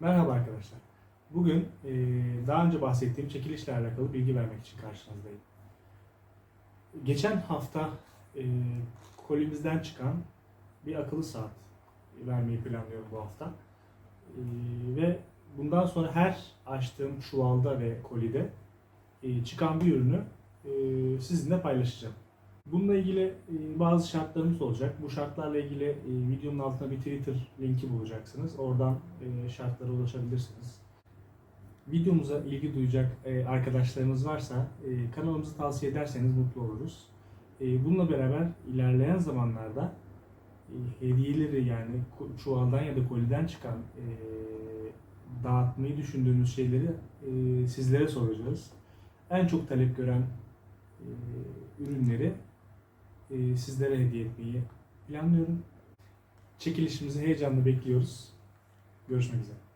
Merhaba arkadaşlar. Bugün daha önce bahsettiğim çekilişle alakalı bilgi vermek için karşınızdayım. Geçen hafta e, kolimizden çıkan bir akıllı saat vermeyi planlıyorum bu hafta. Ve bundan sonra her açtığım çuvalda ve kolide e, çıkan bir ürünü sizinle paylaşacağım. Bununla ilgili e, bazı şartlarımız olacak. Bu şartlarla ilgili e, videonun altına bir Twitter linki bulacaksınız. Oradan e, şartlara ulaşabilirsiniz. Videomuza ilgi duyacak arkadaşlarınız varsa kanalımızı tavsiye ederseniz mutlu oluruz. Bununla beraber ilerleyen zamanlarda hediyeleri yani çuvaldan ya da koliden çıkan dağıtmayı düşündüğümüz şeyleri sizlere soracağız. En çok talep gören e, sizlere hediye etmeyi planlıyorum. Çekilişimizi heyecanla bekliyoruz. Görüşmek üzere.